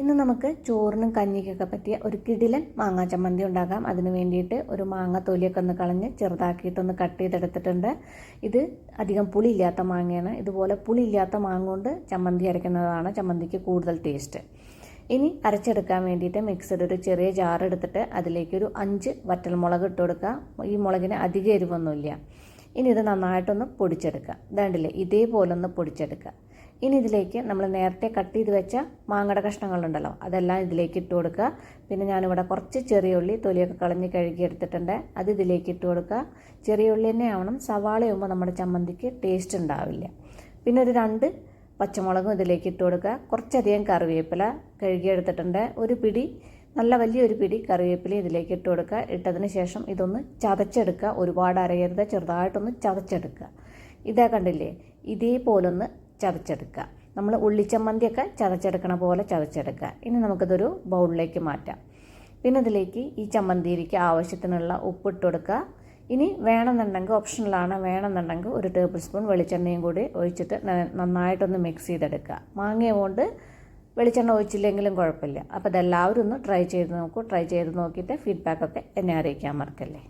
ഇന്ന് നമുക്ക് ചോറിനും കഞ്ഞിക്കൊക്കെ പറ്റിയ ഒരു കിടിലൻ മാങ്ങാ ചമ്മന്തി ഉണ്ടാക്കാം. അതിന് വേണ്ടിയിട്ട് ഒരു മാങ്ങ തൊലിയൊക്കെ ഒന്ന് കളഞ്ഞ് ചെറുതാക്കിയിട്ടൊന്ന് കട്ട് ചെയ്തെടുത്തിട്ടുണ്ട്. ഇത് അധികം പുളി ഇല്ലാത്ത മാങ്ങയാണ്. ഇതുപോലെ പുളി ഇല്ലാത്ത മാങ്ങ കൊണ്ട് ചമ്മന്തി അരയ്ക്കുന്നതാണ് ചമ്മന്തിക്ക് കൂടുതൽ ടേസ്റ്റ്. ഇനി അരച്ചെടുക്കാൻ വേണ്ടിയിട്ട് മിക്സഡ് ഒരു ചെറിയ ജാർ എടുത്തിട്ട് അതിലേക്ക് ഒരു അഞ്ച് വറ്റൽമുളക് ഇട്ട് കൊടുക്കുക. ഈ മുളകിന് അധികം എരിവൊന്നുമില്ല. ഇനി ഇത് നന്നായിട്ടൊന്ന് പൊടിച്ചെടുക്കുക. ദണ്ടില്ലേ ഇതേപോലെ ഒന്ന് പൊടിച്ചെടുക്കുക. ഇനി ഇതിലേക്ക് നമ്മൾ നേരത്തെ കട്ട് ചെയ്ത് വെച്ച മാങ്ങയുടെ കഷ്ണങ്ങളുണ്ടല്ലോ അതെല്ലാം ഇതിലേക്ക് ഇട്ട് കൊടുക്കുക. പിന്നെ ഞാനിവിടെ കുറച്ച് ചെറിയ ഉള്ളി തൊലിയൊക്കെ കളഞ്ഞ് കഴുകി എടുത്തിട്ടുണ്ട്. അത് ഇതിലേക്ക് ഇട്ട് കൊടുക്കുക. ചെറിയ ഉള്ളി തന്നെ ആവണം. സവാളയാകുമ്പോൾ നമ്മുടെ ചമ്മന്തിക്ക് ടേസ്റ്റ് ഉണ്ടാവില്ല. പിന്നെ ഒരു രണ്ട് പച്ചമുളകും ഇതിലേക്ക് ഇട്ട് കൊടുക്കുക. കുറച്ചധികം കറിവേപ്പില കഴുകിയെടുത്തിട്ടുണ്ട് ഒരു പിടി നല്ല വലിയൊരു പിടി കറിവേപ്പില ഇതിലേക്ക് ഇട്ട് കൊടുക്കുക. ഇട്ടതിന് ശേഷം ഇതൊന്ന് ചതച്ചെടുക്കുക. ഒരുപാട് അരയരുത് ചെറുതായിട്ടൊന്ന് ചതച്ചെടുക്കുക. ഇതാ കണ്ടില്ലേ? ഇതേപോലൊന്ന് ചതച്ചെടുക്കുക. നമ്മൾ ഉള്ളിച്ചമ്മന്തിയൊക്കെ ചതച്ചെടുക്കണ പോലെ ചതച്ചെടുക്കുക. ഇനി നമുക്കിതൊരു ബൗളിലേക്ക് മാറ്റാം. പിന്നെ അതിലേക്ക് ഈ ചമ്മന്തിയിലേക്ക് ആവശ്യത്തിനുള്ള ഉപ്പിട്ട് കൊടുക്കുക. ഇനി വേണമെന്നുണ്ടെങ്കിൽ ഓപ്ഷണലാണ് വേണമെന്നുണ്ടെങ്കിൽ ഒരു ടേബിൾ സ്പൂൺ വെളിച്ചെണ്ണയും കൂടി ഒഴിച്ചിട്ട് നന്നായിട്ടൊന്ന് മിക്സ് ചെയ്തെടുക്കുക. മാങ്ങ കൊണ്ട് വെളിച്ചെണ്ണ ഒഴിച്ചില്ലെങ്കിലും കുഴപ്പമില്ല. അപ്പോൾ ഇതെല്ലാവരും ഒന്ന് ട്രൈ ചെയ്ത് നോക്കൂ. ട്രൈ ചെയ്ത് നോക്കിയിട്ട് ഫീഡ്ബാക്കൊക്കെ എന്നെ അറിയിക്കാൻ മറക്കല്ലേ.